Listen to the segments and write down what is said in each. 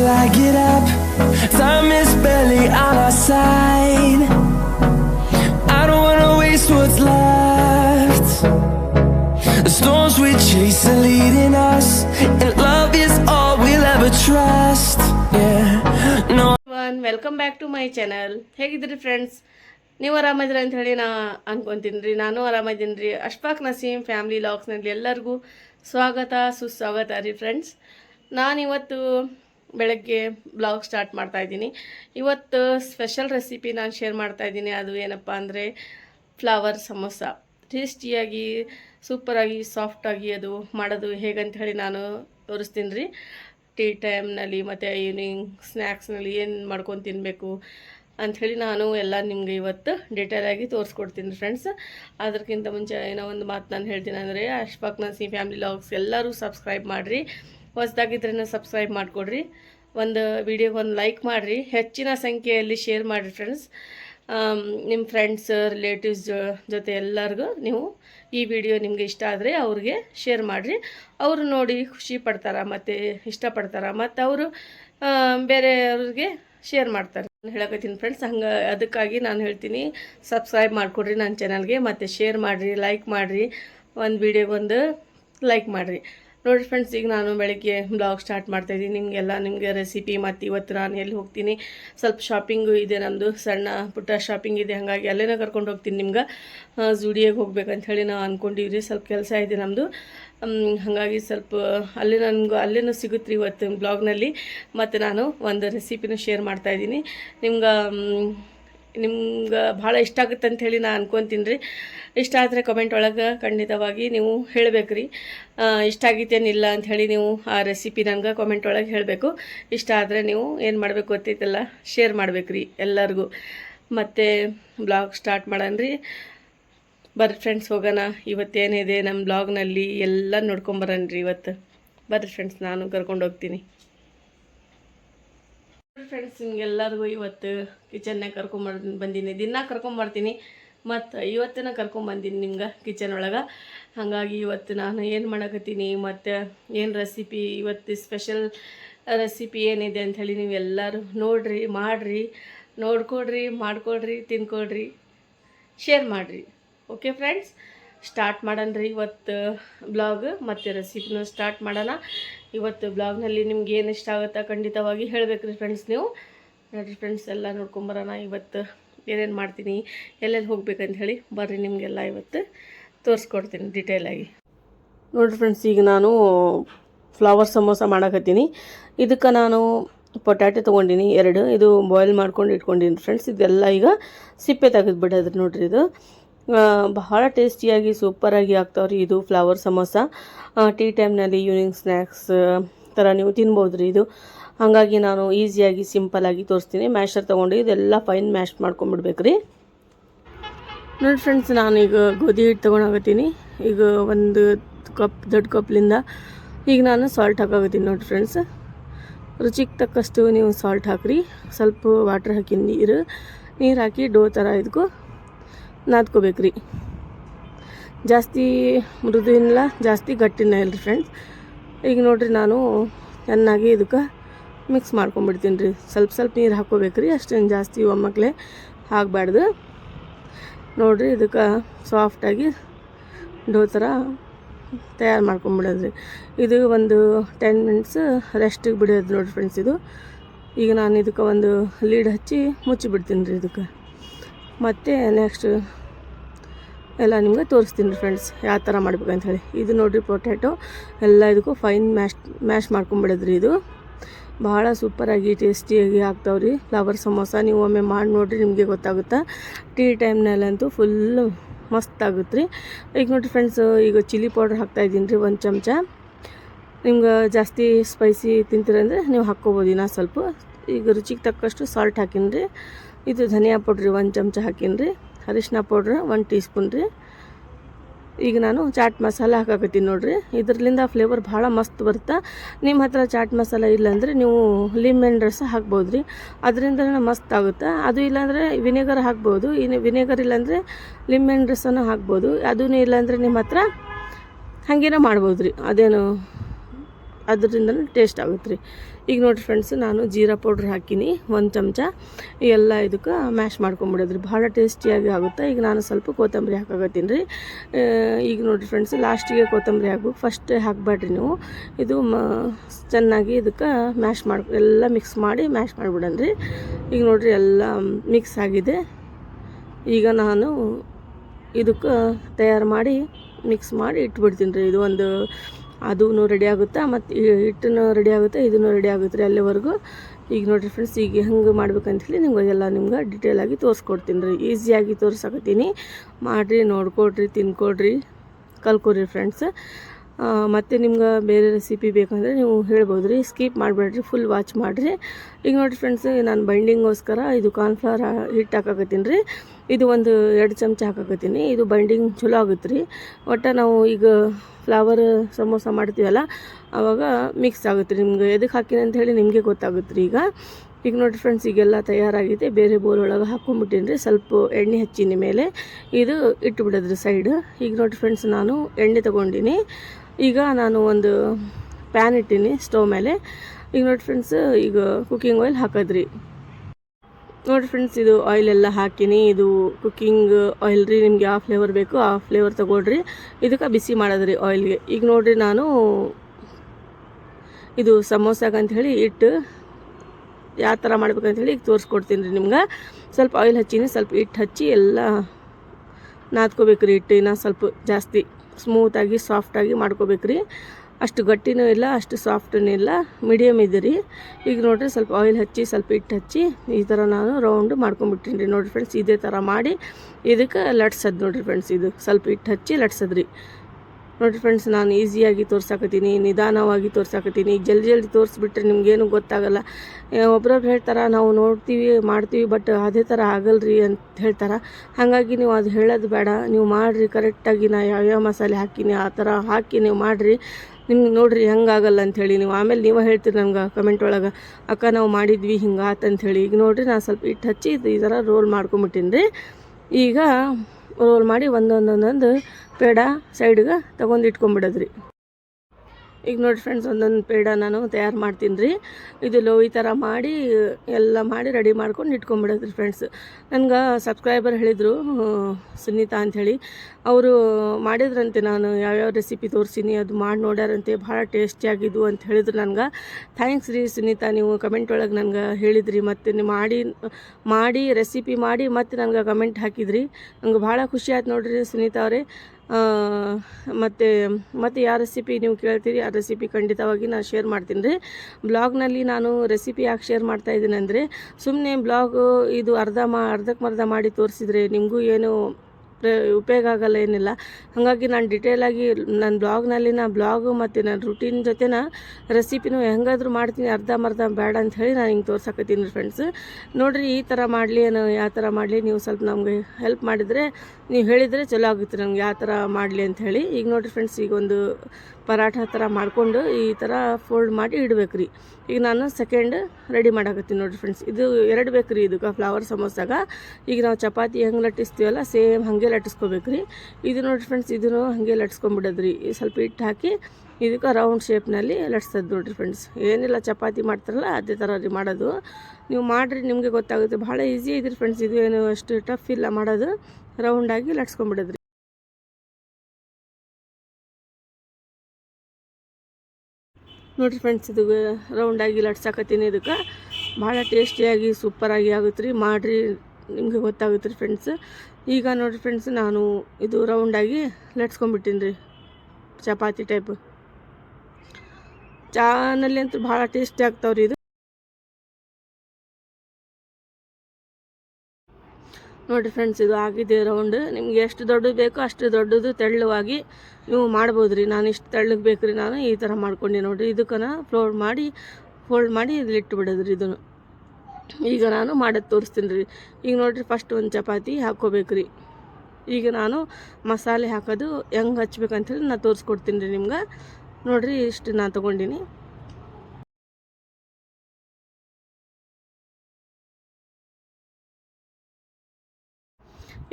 till I get up. Time is barely on our side. I don't wanna waste what's left. The storms we chase are leading us, and love is all we'll ever trust. Yeah, no. Everyone, welcome back to my channel Hey, ಹೇಗಿದ್ದೀರಿ friends ನೀವು ಆರಾಮಿದ್ರಿ ಅಂತ ಹೇಳಿ ನಾ ಅನ್ಕೊಂತೀನಿ ರೀ ನಾನು ಆರಾಮಿದ್ದೀನಿ ರೀ Ashfaq Naseem family ಲಾಗ್ಸ್ನಲ್ಲಿ ಎಲ್ಲರಿಗೂ ಸ್ವಾಗತ ಸುಸ್ವಾಗತ ರೀ ಫ್ರೆಂಡ್ಸ್ ನಾನು ಇವತ್ತು ಬೆಳಗ್ಗೆ ಬ್ಲಾಗ್ ಸ್ಟಾರ್ಟ್ ಮಾಡ್ತಾ ಇದ್ದೀನಿ. ಇವತ್ತು ಸ್ಪೆಷಲ್ ರೆಸಿಪಿ ನಾನು ಶೇರ್ ಮಾಡ್ತಾ ಇದ್ದೀನಿ. ಅದು ಏನಪ್ಪ ಅಂದರೆ ಫ್ಲವರ್ ಸಮೋಸ. ಟೇಸ್ಟಿಯಾಗಿ ಸೂಪರಾಗಿ ಸಾಫ್ಟಾಗಿ ಅದು ಮಾಡೋದು ಹೇಗಂತ ಹೇಳಿ ನಾನು ತೋರಿಸ್ತೀನಿ ರೀ. ಟೀ ಟೈಮ್ನಲ್ಲಿ ಮತ್ತು ಈವ್ನಿಂಗ್ ಸ್ನ್ಯಾಕ್ಸ್ನಲ್ಲಿ ಏನು ಮಾಡ್ಕೊಂಡು ತಿನ್ನಬೇಕು ಅಂಥೇಳಿ ನಾನು ಎಲ್ಲ ನಿಮಗೆ ಇವತ್ತು ಡೀಟೇಲಾಗಿ ತೋರಿಸ್ಕೊಡ್ತೀನಿ ಫ್ರೆಂಡ್ಸ್ ಅದಕ್ಕಿಂತ ಮುಂಚೆ ಏನೋ ಒಂದು ಮಾತು ನಾನು ಹೇಳ್ತೀನಿ ಅಂದರೆ ಅಶ್ಫಾಕ್ ನಸಿ ಫ್ಯಾಮಿಲಿ ಲಾಗ್ಸ್ ಎಲ್ಲರೂ ಸಬ್ಸ್ಕ್ರೈಬ್ ಮಾಡಿರಿ. ಹೊಸ್ದಾಗಿದ್ರೂ ಸಬ್ಸ್ಕ್ರೈಬ್ ಮಾಡಿಕೊಡ್ರಿ. ಒಂದು ವಿಡಿಯೋಗೆ ಒಂದು ಲೈಕ್ ಮಾಡಿರಿ. ಹೆಚ್ಚಿನ ಸಂಖ್ಯೆಯಲ್ಲಿ ಶೇರ್ ಮಾಡಿರಿ ಫ್ರೆಂಡ್ಸ್ ನಿಮ್ಮ ಫ್ರೆಂಡ್ಸ್ ರಿಲೇಟಿವ್ಸ್ ಜೊತೆ ಎಲ್ಲರಿಗೂ ನೀವು ಈ ವಿಡಿಯೋ ನಿಮಗೆ ಇಷ್ಟ ಆದರೆ ಅವ್ರಿಗೆ ಶೇರ್ ಮಾಡಿರಿ. ಅವರು ನೋಡಿ ಖುಷಿ ಪಡ್ತಾರೆ ಮತ್ತು ಇಷ್ಟಪಡ್ತಾರೆ ಮತ್ತು ಅವರು ಬೇರೆಯವ್ರಿಗೆ ಶೇರ್ ಮಾಡ್ತಾರೆ. ನಾನು ಹೇಳಕತ್ತೀನಿ ಫ್ರೆಂಡ್ಸ್ ಹಂಗೆ ಅದಕ್ಕಾಗಿ ನಾನು ಹೇಳ್ತೀನಿ. ಸಬ್ಸ್ಕ್ರೈಬ್ ಮಾಡಿಕೊಡ್ರಿ ನನ್ನ ಚಾನಲ್ಗೆ ಮತ್ತು ಶೇರ್ ಮಾಡಿರಿ ಲೈಕ್ ಮಾಡಿರಿ. ಒಂದು ವಿಡಿಯೋಗೊಂದು ಲೈಕ್ ಮಾಡಿರಿ. ನೋಡಿ ಫ್ರೆಂಡ್ಸ್ ಈಗ ನಾನು ಬೆಳಗ್ಗೆ ಬ್ಲಾಗ್ ಸ್ಟಾರ್ಟ್ ಮಾಡ್ತಾಯಿದ್ದೀನಿ ನಿಮಗೆಲ್ಲ ನಿಮಗೆ ರೆಸಿಪಿ ಮತ್ತು ಇವತ್ತು ನಾನು ಎಲ್ಲಿ ಹೋಗ್ತೀನಿ? ಸ್ವಲ್ಪ ಶಾಪಿಂಗು ಇದೆ ನಮ್ಮದು ಸಣ್ಣ ಪುಟ್ಟ ಶಾಪಿಂಗ್ ಇದೆ. ಹಾಗಾಗಿ ಅಲ್ಲೇನೋ ಕರ್ಕೊಂಡು ಹೋಗ್ತೀನಿ ನಿಮ್ಗೆ. ಜುಡಿಯಾಗಿ ಹೋಗ್ಬೇಕಂತ ಹೇಳಿ ನಾವು ಅಂದ್ಕೊಂಡಿವ್ರಿ ಸ್ವಲ್ಪ ಕೆಲಸ ಇದೆ ನಮ್ಮದು ಹಾಗಾಗಿ ಸ್ವಲ್ಪ ಅಲ್ಲೇ ನನಗೂ ಅಲ್ಲೇನೂ ಸಿಗುತ್ತೆ ಇವತ್ತು ಬ್ಲಾಗ್ನಲ್ಲಿ ಮತ್ತು ನಾನು ಒಂದು ರೆಸಿಪಿನೂ ಶೇರ್ ಮಾಡ್ತಾಯಿದ್ದೀನಿ ನಿಮ್ಗೆ ನಿಮ್ಗೆ ಭಾಳ ಇಷ್ಟ ಆಗುತ್ತೆ ಅಂಥೇಳಿ ನಾನು ಅನ್ಕೊತೀನಿ ರೀ. ಇಷ್ಟ ಆದರೆ ಕಮೆಂಟ್ ಒಳಗೆ ಖಂಡಿತವಾಗಿ ನೀವು ಹೇಳಬೇಕ್ರಿ. ಇಷ್ಟ ಆಗಿತ್ತೇನಿಲ್ಲ ಅಂತ ಹೇಳಿ ನೀವು ಆ ರೆಸಿಪಿ ನನಗೆ ಕಮೆಂಟ್ ಒಳಗೆ ಹೇಳಬೇಕು. ಇಷ್ಟ ಆದರೆ ನೀವು ಏನು ಮಾಡಬೇಕು ಗೊತ್ತೈತಲ್ಲ ಶೇರ್ ಮಾಡಬೇಕ್ರಿ ಎಲ್ಲರಿಗೂ. ಮತ್ತು ಬ್ಲಾಗ್ ಸ್ಟಾರ್ಟ್ ಮಾಡೋಣ ರೀ ಬರ್ರಿ ಫ್ರೆಂಡ್ಸ್ ಹೋಗೋಣ. ಇವತ್ತೇನಿದೆ ನಮ್ಮ ಬ್ಲಾಗ್ನಲ್ಲಿ ಎಲ್ಲ ನೋಡ್ಕೊಂಬರೋಣ ರೀ ಇವತ್ತು. ಬರ್ರಿ ಫ್ರೆಂಡ್ಸ್ ನಾನು ಕರ್ಕೊಂಡು ಹೋಗ್ತೀನಿ. ಫ್ರೆಂಡ್ಸ್ ನಿಮ್ಗೆಲ್ಲರಿಗೂ ಇವತ್ತು ಕಿಚನ್ನಾಗ ಕರ್ಕೊಂಬರ್ ಬಂದೀನಿ. ದಿನ ಕರ್ಕೊಂಬರ್ತೀನಿ ಮತ್ತು ಇವತ್ತಿನ ಕರ್ಕೊಂಬಂದೀನಿ ನಿಮ್ಗೆ ಕಿಚನ್ ಒಳಗೆ. ಹಾಗಾಗಿ ಇವತ್ತು ನಾನು ಏನು ಮಾಡಕತ್ತೀನಿ, ಮತ್ತು ಏನು ರೆಸಿಪಿ ಇವತ್ತು ಸ್ಪೆಷಲ್ ರೆಸಿಪಿ ಏನಿದೆ ಅಂಥೇಳಿ ನೀವು ಎಲ್ಲರೂ ನೋಡ್ರಿ, ಮಾಡಿರಿ, ನೋಡ್ಕೊಡ್ರಿ, ಮಾಡ್ಕೊಡ್ರಿ, ತಿನ್ಕೊಡ್ರಿ ಶೇರ್ ಮಾಡಿರಿ. ಓಕೆ ಫ್ರೆಂಡ್ಸ್ ಸ್ಟಾರ್ಟ್ ಮಾಡೋಣ ರೀ ಇವತ್ತು ಬ್ಲಾಗ್ ಮತ್ತು ರೆಸಿಪಿನೂ ಸ್ಟಾರ್ಟ್ ಮಾಡೋಣ. ಇವತ್ತು ಬ್ಲಾಗ್ನಲ್ಲಿ ನಿಮ್ಗೆ ಏನು ಇಷ್ಟ ಆಗುತ್ತೆ ಖಂಡಿತವಾಗಿ ಹೇಳಬೇಕು ಫ್ರೆಂಡ್ಸ್ ನೀವು. ನೋಡಿರಿ ಫ್ರೆಂಡ್ಸ್ ಎಲ್ಲ ನೋಡ್ಕೊಂಬರೋಣ ಇವತ್ತು ಏನೇನು ಮಾಡ್ತೀನಿ, ಎಲ್ಲೆಲ್ಲಿ ಹೋಗ್ಬೇಕಂತ ಹೇಳಿ ಬರ್ರಿ ನಿಮಗೆಲ್ಲ ಇವತ್ತು ತೋರಿಸ್ಕೊಡ್ತೀನಿ ಡಿಟೇಲಾಗಿ ನೋಡಿರಿ ಫ್ರೆಂಡ್ಸ್ ಈಗ ನಾನು ಫ್ಲವರ್ ಸಮೋಸ ಮಾಡಕತ್ತೀನಿ. ಇದಕ್ಕೆ ನಾನು ಪೊಟ್ಯಾಟೊ ತೊಗೊಂಡಿನಿ, ಎರಡು. ಇದು ಬಾಯ್ಲ್ ಮಾಡ್ಕೊಂಡು ಇಟ್ಕೊಂಡಿನಿ ಫ್ರೆಂಡ್ಸ್ ಇದೆಲ್ಲ ಈಗ ಸಿಪ್ಪೆ ತೆಗೆದು ಬಿಡೋದ್ರಿ ನೋಡ್ರಿ ಇದು. ಬಹಳ ಟೇಸ್ಟಿಯಾಗಿ ಸೂಪರಾಗಿ ಆಗ್ತಾವ್ರಿ ಇದು ಫ್ಲವರ್ ಸಮೋಸ. ಟೀ ಟೈಮ್ನಲ್ಲಿ ಈವ್ನಿಂಗ್ ಸ್ನ್ಯಾಕ್ಸ್ ಥರ ನೀವು ತಿನ್ಬೋದು ರೀ ಇದು. ಹಾಗಾಗಿ ನಾನು ಈಸಿಯಾಗಿ ಸಿಂಪಲಾಗಿ ತೋರಿಸ್ತೀನಿ. ಮ್ಯಾಶರ್ ತೊಗೊಂಡು ಇದೆಲ್ಲ ಫೈನ್ ಮ್ಯಾಶ್ ಮಾಡ್ಕೊಂಬಿಡ್ಬೇಕು ರೀ ನೋಡಿ ಫ್ರೆಂಡ್ಸ್, ನಾನೀಗ ಗೋಧಿ ಹಿಟ್ಟು ತೊಗೊಂಡೋಗತ್ತೀನಿ. ಈಗ ಒಂದು ಕಪ್, ದೊಡ್ಡ ಕಪ್ಲಿಂದ ಈಗ ನಾನು ಸಾಲ್ಟ್ ಹಾಕಾಗತ್ತೀನಿ ನೋಡಿ ಫ್ರೆಂಡ್ಸ್. ರುಚಿಗೆ ತಕ್ಕಷ್ಟು ನೀವು ಸಾಲ್ಟ್ ಹಾಕ್ರಿ. ಸ್ವಲ್ಪ ವಾಟ್ರ್ ಹಾಕಿ ನೀರು ನೀರು ಹಾಕಿ ಡೋ ಥರ ಇದಕ್ಕೂ ನಾದ್ಕೋಬೇಕ್ರಿ. ಜಾಸ್ತಿ ಮೃದು ಇಲ್ಲ ಜಾಸ್ತಿ ಗಟ್ಟಿನ ಇಲ್ಲ ರೀ ಫ್ರೆಂಡ್ಸ್. ಈಗ ನೋಡಿರಿ ನಾನು ಚೆನ್ನಾಗಿ ಇದಕ್ಕೆ ಮಿಕ್ಸ್ ಮಾಡ್ಕೊಂಬಿಡ್ತೀನಿ ರೀ. ಸ್ವಲ್ಪ ಸ್ವಲ್ಪ ನೀರು ಹಾಕ್ಕೋಬೇಕು ರೀ ಅಷ್ಟೇನು ಜಾಸ್ತಿ ಒಮ್ಮಕ್ಕಲೇ ಹಾಕಬಾರ್ದು. ನೋಡಿರಿ ಇದಕ್ಕೆ ಸಾಫ್ಟಾಗಿ ಡೋ ಥರ ತಯಾರು ಮಾಡ್ಕೊಂಬಿಡೋದ್ರಿ ಇದು ಒಂದು ಟೆನ್ ಮಿನಿಟ್ಸ್ ರೆಸ್ಟಿಗೆ ಬಿಡೋದು ನೋಡಿರಿ ಫ್ರೆಂಡ್ಸ್ ಇದು. ಈಗ ನಾನು ಇದಕ್ಕೆ ಒಂದು ಲೀಡ್ ಹಚ್ಚಿ ಮುಚ್ಚಿಬಿಡ್ತೀನಿ ರೀ ಇದಕ್ಕೆ. ಮತ್ತು ನೆಕ್ಸ್ಟ್ ಎಲ್ಲ ನಿಮ್ಗೆ ತೋರಿಸ್ತೀನಿ ರೀ ಫ್ರೆಂಡ್ಸ್ ಯಾವ ಥರ ಮಾಡ್ಬೇಕಂತ ಹೇಳಿ. ಇದು ನೋಡಿರಿ ಪೊಟ್ಯಾಟೊ ಎಲ್ಲ ಇದಕ್ಕೂ ಫೈನ್ ಮ್ಯಾಶ್ ಮ್ಯಾಶ್ ಮಾಡ್ಕೊಂಬಿಡೋದ್ರಿ ಇದು. ಭಾಳ ಸೂಪರಾಗಿ, ಟೇಸ್ಟಿಯಾಗಿ ಆಗ್ತಾವ್ರಿ. ಫ್ಲವರ್ ಸಮೋಸ ನೀವು ಒಮ್ಮೆ ಮಾಡಿ ನೋಡಿರಿ, ನಿಮಗೆ ಗೊತ್ತಾಗುತ್ತೆ. ಟೀ ಟೈಮ್ನಲ್ಲಂತೂ ಫುಲ್ಲು ಮಸ್ತ್ ಆಗುತ್ತೆ ರೀ ಈಗ ನೋಡಿರಿ ಫ್ರೆಂಡ್ಸ್ ಈಗ ಚಿಲ್ಲಿ ಪೌಡ್ರ್ ಹಾಕ್ತಾಯಿದ್ದೀನಿ ರೀ, ಒಂದು ಚಮಚ. ನಿಮ್ಗೆ ಜಾಸ್ತಿ ಸ್ಪೈಸಿ ತಿಂತೀರಂದ್ರೆ ನೀವು ಹಾಕ್ಕೋಬೋದು, ಇನ್ನೂ ಸ್ವಲ್ಪ. ಈಗ ರುಚಿಗೆ ತಕ್ಕಷ್ಟು ಸಾಲ್ಟ್ ಹಾಕೀನಿ ರೀ ಇದು ಧನಿಯಾ ಪೌಡ್ರಿ ಒಂದು ಚಮಚ ಹಾಕೀನಿ ರೀ ಅರಿಶಿನ ಪೌಡ್ರ್ ಒಂದು ಟೀ ಸ್ಪೂನ್ ರೀ. ಈಗ ನಾನು ಚಾಟ್ ಮಸಾಲ ಹಾಕಾಕತ್ತೀನಿ ನೋಡ್ರಿ. ಇದರಿಂದ ಫ್ಲೇವರ್ ಭಾಳ ಮಸ್ತ್ ಬರುತ್ತೆ? ನಿಮ್ಮ ಹತ್ರ ಚಾಟ್ ಮಸಾಲ ಇಲ್ಲಾಂದರೆ ನೀವು ಲಿಂಬೆಹಣ್ಣು ರಸ ಹಾಕ್ಬೋದು ರೀ ಅದರಿಂದ ಮಸ್ತ್ ಆಗುತ್ತೆ? ಅದು ಇಲ್ಲಾಂದರೆ ವಿನೆಗರ್ ಹಾಕ್ಬೋದು. ಇನ್ನು ವಿನೆಗರ್ ಇಲ್ಲಾಂದರೆ ಲಿಂಬೆಹಣ್ಣು ರಸನೂ ಹಾಕ್ಬೋದು. ಅದೂ ಇಲ್ಲಾಂದರೆ ನಿಮ್ಮ ಹತ್ರ ಹಾಗೇನೋ ಮಾಡ್ಬೋದು ರೀ ಅದೇನು ಅದರಿಂದ ಟೇಸ್ಟ್ ಆಗುತ್ತೆ ರೀ ಈಗ ನೋಡಿರಿ ಫ್ರೆಂಡ್ಸ್ ನಾನು ಜೀರಾ ಪೌಡ್ರ್ ಹಾಕೀನಿ, ಒಂದು ಚಮಚ. ಎಲ್ಲ ಇದಕ್ಕೆ ಮ್ಯಾಶ್ ಮಾಡ್ಕೊಂಬಿಡೋದ್ರಿ. ಭಾಳ ಟೇಸ್ಟಿಯಾಗಿ ಆಗುತ್ತೆ. ಈಗ ನಾನು ಸ್ವಲ್ಪ ಕೊತ್ತಂಬರಿ ಹಾಕಾಗತ್ತೀನಿ ರೀ. ಈಗ ನೋಡಿರಿ ಫ್ರೆಂಡ್ಸ್ ಲಾಸ್ಟಿಗೆ ಕೊತ್ತಂಬರಿ ಹಾಕ್ಬೇಕು. ಫಸ್ಟ್ ಹಾಕಬೇಡ್ರಿ ನೀವು. ಇದು ಮ, ಚೆನ್ನಾಗಿ ಇದಕ್ಕೆ ಮ್ಯಾಶ್ ಮಾಡ್, ಎಲ್ಲ ಮಿಕ್ಸ್ ಮಾಡಿ ಮ್ಯಾಶ್ ಮಾಡಿಬಿಡನ್ರಿ ಈಗ ನೋಡಿರಿ ಎಲ್ಲ ಮಿಕ್ಸ್ ಆಗಿದೆ. ಈಗ ನಾನು ಇದಕ್ಕೆ ತಯಾರು ಮಾಡಿ ಮಿಕ್ಸ್ ಮಾಡಿ ಇಟ್ಬಿಡ್ತೀನಿ ರೀ. ಇದು ಒಂದು ಅದೂ ರೆಡಿ ಆಗುತ್ತೆ? ಮತ್ತು ಹಿಟ್ಟನ್ನು ರೆಡಿ ಆಗುತ್ತೆ? ಇದನ್ನು ರೆಡಿ ಆಗುತ್ತೆ? ರೀ ಅಲ್ಲಿವರೆಗೂ? ಈಗ ನೋಡಿರಿ ಫ್ರೆಂಡ್ಸ್ ಈಗ ಹೆಂಗೆ ಮಾಡ್ಬೇಕಂತ ಹೇಳಿ ನಿಮ್ಗೆ ಎಲ್ಲ ನಿಮ್ಗೆ ಆಗಿ ತೋರಿಸ್ಕೊಡ್ತೀನಿ ರೀ. ಈಸಿಯಾಗಿ ತೋರಿಸಕತ್ತೀನಿ. ಮಾಡಿರಿ, ನೋಡ್ಕೊಡ್ರಿ, ತಿನ್ಕೊಡ್ರಿ. ಕಲ್ಕೊರಿ ಫ್ರೆಂಡ್ಸ್ ಮತ್ತು ನಿಮ್ಗೆ ಬೇರೆ ರೆಸಿಪಿ ಬೇಕಂದರೆ ನೀವು ಹೇಳ್ಬೋದು ರೀ ಸ್ಕಿಪ್ ಮಾಡಬೇಡ್ರಿ ಫುಲ್ ವಾಚ್ ಮಾಡಿರಿ. ಈಗ ನೋಡಿರಿ ಫ್ರೆಂಡ್ಸ್ ನಾನು ಬೈಂಡಿಂಗೋಸ್ಕರ ಇದು ಕಾರ್ನ್ಫ್ಲವರ್ ಹಿಟ್ಟು ಹಾಕಾಕತ್ತೀನಿ ರೀ ಇದು ಒಂದು ಎರಡು ಚಮಚ ಹಾಕಕತ್ತೀನಿ. ಇದು ಬೈಂಡಿಂಗ್ ಚಲೋ ಆಗುತ್ತೆ ರೀ ಒಟ್ಟು ನಾವು ಈಗ ಫ್ಲವರ್ ಸಮೋಸ ಮಾಡ್ತೀವಲ್ಲ ಆವಾಗ ಮಿಕ್ಸ್ ಆಗುತ್ತೆ ರೀ ನಿಮ್ಗೆ. ಎದಕ್ಕೆ ಹಾಕಿನಿ ಅಂತ ಹೇಳಿ ನಿಮಗೆ ಗೊತ್ತಾಗುತ್ತೆ ರೀ ಈಗ. ಈಗ ನೋಡಿ ಫ್ರೆಂಡ್ಸ್ ಈಗೆಲ್ಲ ತಯಾರಾಗಿದೆ. ಬೇರೆ ಬೋಲ್ ಒಳಗೆ ಹಾಕ್ಕೊಂಬಿಟ್ಟಿನಿ ರೀ ಸ್ವಲ್ಪ ಎಣ್ಣೆ ಹಚ್ಚಿನ ಮೇಲೆ. ಇದು ಇಟ್ಟುಬಿಡೋದ್ರಿ ಸೈಡ್ ಈಗ ನೋಡಿ ಫ್ರೆಂಡ್ಸ್ ನಾನು ಎಣ್ಣೆ ತೊಗೊಂಡಿನಿ. ಈಗ ನಾನು ಒಂದು ಪ್ಯಾನ್ ಇಟ್ಟೀನಿ ಸ್ಟವ್ ಮೇಲೆ. ಈಗ ನೋಡಿ ಫ್ರೆಂಡ್ಸ್ ಈಗ ಕುಕ್ಕಿಂಗ್ ಆಯಿಲ್ ಹಾಕೋದ್ರಿ. ನೋಡಿ ಫ್ರೆಂಡ್ಸ್ ಇದು ಆಯಿಲ್ ಎಲ್ಲ ಹಾಕಿನಿ. ಇದು ಕುಕ್ಕಿಂಗ್ ಆಯಿಲ್ ರೀ, ನಿಮ್ಗೆ ಯಾವ ಫ್ಲೇವರ್ ಬೇಕು ಆ ಫ್ಲೇವರ್ ತೊಗೊಳ್ರಿ. ಇದಕ್ಕೆ ಬಿಸಿ ಮಾಡೋದ್ರಿ ಆಯಿಲ್ಗೆ ಈಗ ನೋಡಿರಿ ನಾನು ಇದು ಸಮೋಸಾಗ ಅಂತ ಹೇಳಿ ಇಟ್ಟು ಯಾವ ಥರ ಮಾಡ್ಬೇಕಂತ ಹೇಳಿ ಈಗ ತೋರಿಸ್ಕೊಡ್ತೀನಿ ರೀ ನಿಮ್ಗೆ. ಸ್ವಲ್ಪ ಆಯಿಲ್ ಹಚ್ಚೀನಿ, ಸ್ವಲ್ಪ ಹಿಟ್ಟು ಹಚ್ಚಿ ಎಲ್ಲ ನಾದ್ಕೋಬೇಕು ರೀ ಹಿಟ್ಟು ಇನ್ನೂ ಸ್ವಲ್ಪ ಜಾಸ್ತಿ. ಸ್ಮೂತಾಗಿ ಸಾಫ್ಟಾಗಿ ಮಾಡ್ಕೋಬೇಕು ರೀ ಅಷ್ಟು ಗಟ್ಟಿನೂ ಇಲ್ಲ, ಅಷ್ಟು ಸಾಫ್ಟೂ ಇಲ್ಲ. ಮೀಡಿಯಮ್ ಇದೆ ರೀ. ಈಗ ನೋಡಿರಿ, ಸ್ವಲ್ಪ ಆಯಿಲ್ ಹಚ್ಚಿ, ಸ್ವಲ್ಪ ಹಿಟ್ಟು ಹಚ್ಚಿ ಈ ಥರ ನಾನು ರೌಂಡ್ ಮಾಡ್ಕೊಂಬಿಟ್ಟಿನಿ ರೀ. ನೋಡಿರಿ ಫ್ರೆಂಡ್ಸ್ ಇದೇ ಥರ ಮಾಡಿ ಇದಕ್ಕೆ ಲಟ್ಸೋದು ನೋಡಿರಿ ಫ್ರೆಂಡ್ಸ್ ಇದು ಸ್ವಲ್ಪ ಹಿಟ್ಟು ಹಚ್ಚಿ ಲಟ್ಸೋದ್ರಿ ನೋಡಿರಿ ಫ್ರೆಂಡ್ಸ್ ನಾನು ಈಸಿಯಾಗಿ ತೋರ್ಸಾಕತ್ತೀನಿ, ನಿಧಾನವಾಗಿ ತೋರ್ಸಾಕತ್ತೀನಿ. ಈಗ ಜಲ್ದಿ ಜಲ್ದಿ ತೋರಿಸ್ಬಿಟ್ರೆ ನಿಮ್ಗೇನು ಗೊತ್ತಾಗಲ್ಲ. ಒಬ್ರೊಬ್ರು ಹೇಳ್ತಾರೆ, ನಾವು ನೋಡ್ತೀವಿ, ಮಾಡ್ತೀವಿ ಬಟ್ ಅದೇ ಥರ ಆಗಲ್ರಿ ಅಂತ ಹೇಳ್ತಾರೆ. ಹಾಗಾಗಿ ನೀವು ಅದು ಹೇಳೋದು ಬೇಡ. ನೀವು ಮಾಡಿರಿ ಕರೆಕ್ಟಾಗಿ ನಾ ಯಾವ್ಯಾವ ಮಸಾಲೆ ಹಾಕಿನಿ, ಆ ಥರ ಹಾಕಿ ನೀವು ಮಾಡಿರಿ. ನಿಮ್ಗೆ ನೋಡಿರಿ ಹೆಂಗಾಗಲ್ಲ ಅಂಥೇಳಿ ನೀವು ಆಮೇಲೆ ನೀವು ಹೇಳ್ತೀರಿ ನಮ್ಗೆ ಕಮೆಂಟ್ ಒಳಗೆ, ಅಕ್ಕ, ನಾವು ಮಾಡಿದ್ವಿ, ಹಿಂಗೆ ಆತಂಥೇಳಿ ಈಗ ನೋಡಿರಿ ನಾನು ಸ್ವಲ್ಪ ಇಟ್ಟು ಹಚ್ಚಿ ಈ ಥರ ರೋಲ್ ಮಾಡ್ಕೊಂಬಿಟ್ಟಿನಿ ರೀ ಈಗ ರೋಲ್ ಮಾಡಿ ಒಂದೊಂದೊಂದೊಂದು ಪೇಡ ಸೈಡ್ಗೆ ತೊಗೊಂಡು ಇಟ್ಕೊಂಬಿಡೋದ್ರಿ ಈಗ ನೋಡಿ ಫ್ರೆಂಡ್ಸ್ ಒಂದೊಂದು ಪೇಡ ನಾನು ತಯಾರು ಮಾಡ್ತೀನಿ ರೀ ಇದು ಈ ಥರ ಮಾಡಿ, ಎಲ್ಲ ಮಾಡಿ ರೆಡಿ ಮಾಡ್ಕೊಂಡು ಇಟ್ಕೊಂಬಿಡೋದ್ರಿ ಫ್ರೆಂಡ್ಸ್ ನನಗೆ ಸಬ್ಸ್ಕ್ರೈಬರ್ ಹೇಳಿದರು ಸುನೀತಾ ಅಂಥೇಳಿ ಅವರು ಮಾಡಿದ್ರಂತೆ ನಾನು ಯಾವ್ಯಾವ ರೆಸಿಪಿ ತೋರಿಸೀನಿ, ಅದು ಮಾಡಿ ನೋಡ್ಯಾರಂತೆ, ಭಾಳ ಟೇಸ್ಟಿಯಾಗಿದ್ದು ಅಂತ ಹೇಳಿದ್ರು ನನಗೆ. ಥ್ಯಾಂಕ್ಸ್ ರೀ ಸುನೀತಾ, ನೀವು ಕಮೆಂಟ್ ಒಳಗೆ ನನಗೆ ಹೇಳಿದ್ರಿ, ಮತ್ತು ನೀವು ಮಾಡಿ ಮಾಡಿ ರೆಸಿಪಿ ಮಾಡಿ, ಮತ್ತು ನನಗೆ ಕಮೆಂಟ್ ಹಾಕಿದ್ರಿ. ನಂಗೆ ಭಾಳ ಖುಷಿ ಆಯ್ತು ನೋಡಿರಿ ಸುನೀತಾ ಅವರೇ. ಮತ್ತು ಮತ್ತು ಯಾವ ರೆಸಿಪಿ ನೀವು ಕೇಳ್ತೀರಿ, ಆ ರೆಸಿಪಿ ಖಂಡಿತವಾಗಿ ನಾನು ಶೇರ್ ಮಾಡ್ತೀನಿ ರೀ. ಬ್ಲಾಗ್ನಲ್ಲಿ ನಾನು ರೆಸಿಪಿ ಯಾಕೆ ಶೇರ್ ಮಾಡ್ತಾ ಇದ್ದೀನಿ ಅಂದರೆ ಸುಮ್ಮನೆ ಬ್ಲಾಗು ಇದು ಅರ್ಧ ಮಾ ಅರ್ಧಕ್ಕೆ ಮರ್ಧ ಮಾಡಿ ತೋರಿಸಿದ್ರೆ ನಿಮಗೂ ಏನು ಉಪಯೋಗ ಆಗಲ್ಲ ಏನಿಲ್ಲ. ಹಾಗಾಗಿ ನಾನು ಡಿಟೇಲಾಗಿ ನನ್ನ ಬ್ಲಾಗ್ನಲ್ಲಿ ನಾನು ಬ್ಲಾಗು ಮತ್ತು ನನ್ನ ರುಟೀನ್ ಜೊತೆನ ರೆಸಿಪಿನೂ ಹೆಂಗಾದರೂ ಮಾಡ್ತೀನಿ ಅರ್ಧಂಬರ್ಧ ಬೇಡ ಅಂತ ಹೇಳಿ ನಾನು ಹಿಂಗೆ ತೋರ್ಸಕತ್ತೀನಿ ಫ್ರೆಂಡ್ಸ್ ನೋಡಿರಿ ಈ ಥರ ಮಾಡಲಿ, ಏನು ಯಾವ ಥರ ಮಾಡಲಿ, ನೀವು ಸ್ವಲ್ಪ ನಮಗೆ ಹೆಲ್ಪ್ ಮಾಡಿದರೆ, ನೀವು ಹೇಳಿದರೆ ಚಲೋ ಆಗುತ್ತೆ ನಮ್ಗೆ ಯಾವ ಥರ ಮಾಡಲಿ ಅಂತ ಹೇಳಿ. ಈಗ ನೋಡಿರಿ ಫ್ರೆಂಡ್ಸ್ ಈಗ ಒಂದು ಪರಾಠ ಥರ ಮಾಡಿಕೊಂಡು ಈ ಥರ ಫೋಲ್ಡ್ ಮಾಡಿ ಇಡ್ಬೇಕು ರೀ. ಈಗ ನಾನು ಸೆಕೆಂಡ್ ರೆಡಿ ಮಾಡಾಕತ್ತೀನಿ ನೋಡಿರಿ ಫ್ರೆಂಡ್ಸ್ ಇದು ಎರಡು ಬೇಕು ರೀ ಇದಕ್ಕೆ ಫ್ಲವರ್ ಸಮೋಸಾಗ. ಈಗ ನಾವು ಚಪಾತಿ ಹೆಂಗೆ ಲಟ್ಟಿಸ್ತೀವಲ್ಲ ಸೇಮ್ ಹಾಗೆ ಲಟ್ಟಿಸ್ಕೋಬೇಕು ರೀ. ಇದು ನೋಡಿರಿ ಫ್ರೆಂಡ್ಸ್ ಇದನ್ನು ಹಾಗೆ ಲಟ್ಸ್ಕೊಂಬಿಡೋದ್ರಿ ಸ್ವಲ್ಪ ಹಿಟ್ಟು ಹಾಕಿ ಇದಕ್ಕೆ ರೌಂಡ್ ಶೇಪ್ನಲ್ಲಿ ಲಟ್ಸೋದು ನೋಡಿರಿ ಫ್ರೆಂಡ್ಸ್ ಏನಿಲ್ಲ, ಚಪಾತಿ ಮಾಡ್ತಾರಲ್ಲ, ಅದೇ ಥರ ರೀ ಮಾಡೋದು. ನೀವು ಮಾಡಿರಿ, ನಿಮಗೆ ಗೊತ್ತಾಗುತ್ತೆ. ಭಾಳ ಈಸಿ ಇದ್ರಿ ಫ್ರೆಂಡ್ಸ್ ಇದು ಏನು ಅಷ್ಟು ಟಫ್ ಇಲ್ಲ ಮಾಡೋದು. ರೌಂಡಾಗಿ ಲಟ್ಸ್ಕೊಂಬಿಡೋದ್ರಿ ನೋಡಿರಿ ಫ್ರೆಂಡ್ಸ್ ಇದು ರೌಂಡಾಗಿ ಲಟ್ಸಾಕತ್ತೀನಿ ಇದಕ್ಕೆ. ಭಾಳ ಟೇಸ್ಟಿಯಾಗಿ ಸೂಪರಾಗಿ ಆಗುತ್ತೆ ರೀ ಮಾಡಿರಿ, ನಿಮಗೆ ಗೊತ್ತಾಗುತ್ತೆ ರೀ ಫ್ರೆಂಡ್ಸ್ ಈಗ ನೋಡಿರಿ ಫ್ರೆಂಡ್ಸ್ ನಾನು ಇದು ರೌಂಡಾಗಿ ಲಟ್ಸ್ಕೊಂಬಿಟ್ಟಿನಿ ರೀ ಚಪಾತಿ ಟೈಪ್ ಚಾನಲ್ಲಿ ಅಂತೂ ಭಾಳ ಟೇಸ್ಟಿ ಆಗ್ತಾವ್ರಿ ಇದು. ನೋಡಿರಿ ಫ್ರೆಂಡ್ಸ್ ಇದು ಆಗಿದೆ ರೌಂಡ್ ನಿಮ್ಗೆ ಎಷ್ಟು ದೊಡ್ಡದು ಬೇಕೋ ಅಷ್ಟು ದೊಡ್ಡದು ತೆಳ್ಳವಾಗಿ ನೀವು ಮಾಡ್ಬೋದು ರೀ ನಾನು ಇಷ್ಟು ತೆಳ್ಳಗೆ ಬೇಕು ರೀ ನಾನು, ಈ ಥರ ಮಾಡ್ಕೊಂಡೆ ನೋಡಿರಿ. ಇದಕ್ಕನ ಫ್ಲೋರ್ ಮಾಡಿ ಫೋಲ್ಡ್ ಮಾಡಿ ಇಟ್ಟು ಬಿಡೋದು ರೀ ಇದನ್ನು. ಈಗ ನಾನು ಮಾಡೋದು ತೋರಿಸ್ತೀನಿ ರೀ ಈಗ ನೋಡಿರಿ ಫಸ್ಟ್ ಒಂದು ಚಪಾತಿ ಹಾಕ್ಕೋಬೇಕು ರೀ ಈಗ ನಾನು ಮಸಾಲೆ ಹಾಕೋದು ಹೆಂಗೆ ಹಚ್ಬೇಕಂತೇಳಿ ನಾನು ತೋರಿಸ್ಕೊಡ್ತೀನಿ ರೀ ನಿಮ್ಗೆ. ನೋಡಿರಿ ಇಷ್ಟು ನಾನು ತೊಗೊಂಡಿನಿ.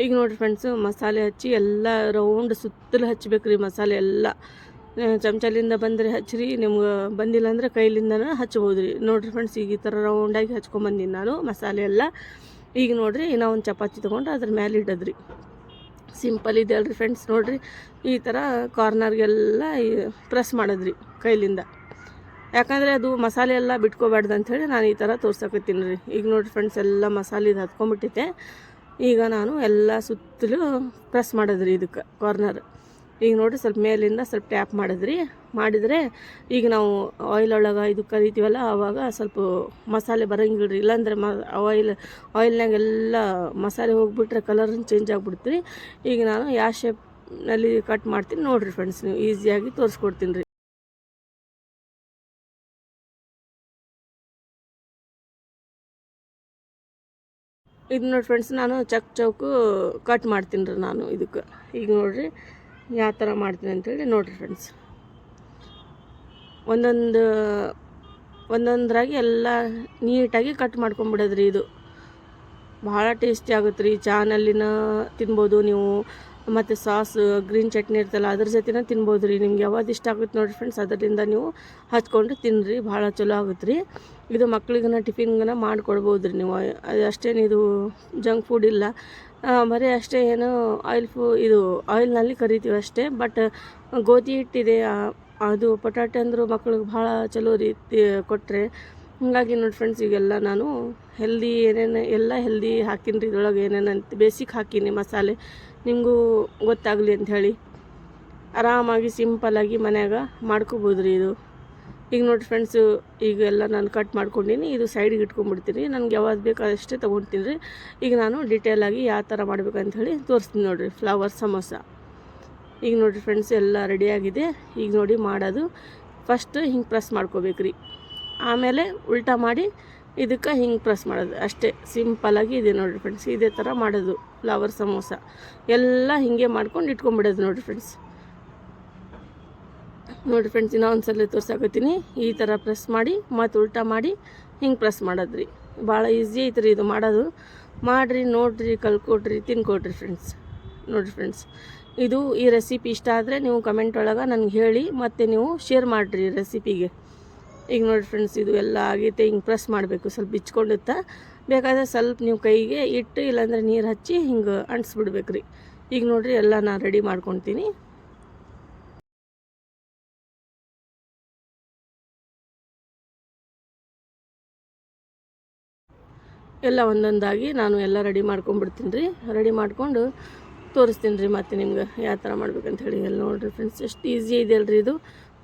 ಈಗ ನೋಡಿರಿ ಫ್ರೆಂಡ್ಸು ಮಸಾಲೆ ಹಚ್ಚಿ ಎಲ್ಲ ರೌಂಡ್ ಸುತ್ತಲೂ ಹಚ್ಬೇಕು ರೀ ಮಸಾಲೆ ಎಲ್ಲ. ಚಮಚಲಿಂದ ಬಂದರೆ ಹಚ್ಚಿರಿ ನಿಮ್ಗೆ ಬಂದಿಲ್ಲ ಅಂದರೆ ಕೈಲಿಂದನೇ ಹಚ್ಬೋದು ರೀ ನೋಡಿರಿ ಫ್ರೆಂಡ್ಸ್ ಈಗ ಈ ಥರ ರೌಂಡಾಗಿ ಹಚ್ಕೊಂಬಂದಿನಿ ನಾನು ಮಸಾಲೆ ಎಲ್ಲ. ಈಗ ನೋಡಿರಿ, ಇನ್ನೂ ಒಂದು ಚಪಾತಿ ತೊಗೊಂಡು ಅದ್ರ ಮೇಲೆ ಇಡೋದ್ರಿ. ಸಿಂಪಲ್ ಇದೆ ಅಲ್ರಿ ಫ್ರೆಂಡ್ಸ್ ನೋಡಿರಿ. ಈ ಥರ ಕಾರ್ನರ್ಗೆಲ್ಲ ಪ್ರೆಸ್ ಮಾಡೋದ್ರಿ ಕೈಲಿಂದ. ಯಾಕಂದರೆ ಅದು ಮಸಾಲೆ ಎಲ್ಲ ಬಿಟ್ಕೋಬಾರ್ದು ಅಂಥೇಳಿ ನಾನು ಈ ಥರ ತೋರ್ಸಕತ್ತೀನಿ ರೀ. ಈಗ ನೋಡಿರಿ ಫ್ರೆಂಡ್ಸ್ ಎಲ್ಲ ಮಸಾಲೆ ಇದು ಹತ್ಕೊಂಡ್ಬಿಟ್ಟೈತೆ ಈಗ ನಾನು ಎಲ್ಲ ಸುತ್ತಲೂ ಪ್ರೆಸ್ ಮಾಡಿದ್ರಿ ಇದಕ್ಕೆ ಕಾರ್ನರ್ ಈಗ ನೋಡಿರಿ ಸ್ವಲ್ಪ ಮೇಲಿಂದ ಸ್ವಲ್ಪ ಟ್ಯಾಪ್ ಮಾಡಿದ್ರಿ. ಮಾಡಿದರೆ ಈಗ ನಾವು ಆಯಿಲ್ ಒಳಗೆ ಇದು ಕರಿತೀವಲ್ಲ ಆವಾಗ ಸ್ವಲ್ಪ ಮಸಾಲೆ ಬರಂಗಿಲ್ಲ ರೀ ಇಲ್ಲಾಂದ್ರೆ ಮ ಆಯಿಲ್ ಆಯಿಲ್ನಾಗೆಲ್ಲ ಮಸಾಲೆ ಹೋಗಿಬಿಟ್ರೆ ಕಲರ್ ಚೇಂಜ್ ಆಗಿಬಿಡ್ತೀರಿ. ಈಗ ನಾನು ಯಾವ ಶೇಪ್ನಲ್ಲಿ ಕಟ್ ಮಾಡ್ತೀನಿ ನೋಡಿರಿ ಫ್ರೆಂಡ್ಸ್ ನೀವು. ಈಸಿಯಾಗಿ ತೋರಿಸ್ಕೊಡ್ತೀನಿ ರೀ. ಇದು ನೋಡಿ ಫ್ರೆಂಡ್ಸ್ ನಾನು ಚಕ್ ಚೌಕು ಕಟ್ ಮಾಡ್ತೀನಿ ರೀ ನಾನು ಇದಕ್ಕೆ. ಈಗ ನೋಡಿರಿ, ಯಾವ ಥರ ಮಾಡ್ತೀನಿ ಅಂತೇಳಿ ನೋಡಿರಿ ಫ್ರೆಂಡ್ಸ್ ಒಂದೊಂದು, ಒಂದೊಂದ್ರಾಗಿ ಎಲ್ಲ ನೀಟಾಗಿ ಕಟ್ ಮಾಡ್ಕೊಂಬಿಡೋದ್ರಿ ಇದು. ಭಾಳ ಟೇಸ್ಟಿ ಆಗುತ್ತೆ ರೀ ಚಾನಲ್ಲಿನ ತಿನ್ಬೋದು ನೀವು. ಮತ್ತು ಸಾಸ್ ಗ್ರೀನ್ ಚಟ್ನಿ ಇರ್ತಲ್ಲ, ಅದ್ರ ಜೊತೆನ ತಿನ್ಬೋದು ರೀ ನಿಮ್ಗೆ ಯಾವ್ದು ಇಷ್ಟ ಆಗುತ್ತೆ ನೋಡಿರಿ ಫ್ರೆಂಡ್ಸ್ ಅದರಿಂದ ನೀವು ಹಚ್ಕೊಂಡು ತಿನ್ನಿರಿ ಭಾಳ ಚಲೋ ಆಗುತ್ತೆ ರೀ ಇದು ಮಕ್ಳಿಗನ ಟಿಫಿನ್ಗನ ಮಾಡಿಕೊಡ್ಬೋದು ರೀ ನೀವು. ಅದು ಅಷ್ಟೇನು ಇದು ಜಂಕ್ ಫುಡ್ ಇಲ್ಲ. ಬರೀ ಅಷ್ಟೇ ಏನು ಆಯಿಲ್ ಫು, ಇದು ಆಯಿಲ್ನಲ್ಲಿ ಕರಿತೀವಿ ಅಷ್ಟೇ. ಬಟ್ ಗೋಧಿ ಹಿಟ್ಟಿದೆ ಅದು ಪಟಾಟೆ ಅಂದರೂ ಮಕ್ಳಿಗೆ ಭಾಳ ಚಲೋ ರೀತಿ ಕೊಟ್ಟರೆ ಹಾಗಾಗಿ ನೋಡಿ ಫ್ರೆಂಡ್ಸ್ ಈಗೆಲ್ಲ ನಾನು ಹೆಲ್ದಿ ಏನೇನು, ಎಲ್ಲ ಹೆಲ್ದಿ ಹಾಕೀನಿ ರೀ ಇದ್ರೊಳಗೆ ಏನೇನು ಅಂತ ಬೇಸಿಕ್ ಹಾಕೀನಿ ಮಸಾಲೆ. ನಿಮಗೂ ಗೊತ್ತಾಗಲಿ ಅಂಥೇಳಿ ಆರಾಮಾಗಿ ಸಿಂಪಲ್ಲಾಗಿ ಮನ್ಯಾಗ ಮಾಡ್ಕೋಬೋದು ರೀ ಇದು. ಈಗ ನೋಡಿ ಫ್ರೆಂಡ್ಸು ಈಗ ಎಲ್ಲ ನಾನು ಕಟ್ ಮಾಡ್ಕೊಂಡಿನಿ, ಇದು ಸೈಡ್ಗೆ ಇಟ್ಕೊಂಡ್ಬಿಡ್ತೀನಿ. ನನಗೆ ಯಾವಾಗ ಬೇಕು ಅಷ್ಟೇ ತೊಗೊಳ್ತೀನಿ ರೀ ಈಗ ನಾನು ಡಿಟೇಲಾಗಿ ಯಾವ ಥರ ಮಾಡ್ಬೇಕಂತ ಹೇಳಿ ತೋರಿಸ್ತೀನಿ ನೋಡಿರಿ. ಫ್ಲವರ್ ಸಮೋಸ. ಈಗ ನೋಡಿರಿ ಫ್ರೆಂಡ್ಸ್ ಎಲ್ಲ ರೆಡಿಯಾಗಿದೆ ಈಗ ನೋಡಿ ಮಾಡೋದು. ಫಸ್ಟ್ ಹಿಂಗೆ ಪ್ರೆಸ್ ಮಾಡ್ಕೋಬೇಕು ರೀ ಆಮೇಲೆ ಉಲ್ಟಾ ಮಾಡಿ ಇದಕ್ಕೆ ಹಿಂಗೆ ಪ್ರೆಸ್ ಮಾಡೋದು. ಅಷ್ಟೇ ಸಿಂಪಲಾಗಿ ಇದೆ ನೋಡಿರಿ ಫ್ರೆಂಡ್ಸ್ ಇದೇ ಥರ ಮಾಡೋದು. ಫ್ಲವರ್ ಸಮೋಸ. ಎಲ್ಲ ಹಿಂಗೆ ಮಾಡ್ಕೊಂಡು ಇಟ್ಕೊಂಡ್ಬಿಡೋದು ನೋಡಿರಿ ಫ್ರೆಂಡ್ಸ್ ನೋಡಿ ಫ್ರೆಂಡ್ಸ್ ಇನ್ನೂ ಒಂದು ಸಲ ತೋರ್ಸಾಕತ್ತೀನಿ. ಈ ಥರ ಪ್ರೆಸ್ ಮಾಡಿ, ಮತ್ತು ಉಲ್ಟಾ ಮಾಡಿ ಹಿಂಗೆ ಪ್ರೆಸ್ ಮಾಡೋದ್ರಿ. ಭಾಳ ಈಸಿ ಐತ್ರಿ ಇದು ಮಾಡೋದು. ಮಾಡಿರಿ, ನೋಡಿರಿ, ಕಲ್ಕೊಟ್ರಿ, ತಿನ್ಕೊಟ್ರಿ ಫ್ರೆಂಡ್ಸ್ ನೋಡಿರಿ ಫ್ರೆಂಡ್ಸ್ ಇದು ಈ ರೆಸಿಪಿ ಇಷ್ಟ ಆದರೆ ನೀವು ಕಮೆಂಟ್ ಒಳಗೆ ನನಗೆ ಹೇಳಿ, ಮತ್ತು ನೀವು ಶೇರ್ ಮಾಡಿರಿ ರೆಸಿಪಿಗೆ ಈಗ ನೋಡಿ ಫ್ರೆಂಡ್ಸ್ ಇದು ಎಲ್ಲ ಆಗೈತೆ, ಹಿಂಗೆ ಪ್ರೆಸ್ ಮಾಡಬೇಕು, ಸ್ವಲ್ಪ ಬಿಚ್ಕೊಂಡಿತ್ತ ಬೇಕಾದರೆ ಸ್ವಲ್ಪ ನೀವು ಕೈಗೆ ಇಟ್ಟು, ಇಲ್ಲಾಂದ್ರೆ ನೀರು ಹಚ್ಚಿ ಹಿಂಗೆ ಅಂಟಿಸ್ಬಿಡ್ಬೇಕು ರೀ ಈಗ ನೋಡಿರಿ, ಎಲ್ಲ ನಾನು ರೆಡಿ ಮಾಡ್ಕೊತೀನಿ. ಎಲ್ಲ ಒಂದೊಂದಾಗಿ ನಾನು ಎಲ್ಲ ರೆಡಿ ಮಾಡ್ಕೊಂಡ್ಬಿಡ್ತೀನಿ ರೀ ರೆಡಿ ಮಾಡಿಕೊಂಡು ತೋರಿಸ್ತೀನಿ ರೀ ಮತ್ತೆ ನಿಮ್ಗೆ ಯಾವ ಥರ ಮಾಡ್ಬೇಕಂತ ಹೇಳಿ. ಎಲ್ಲ ನೋಡಿರಿ ಫ್ರೆಂಡ್ಸ್ ಎಷ್ಟು ಈಸಿ ಇದೆ ಅಲ್ರಿ ಇದು.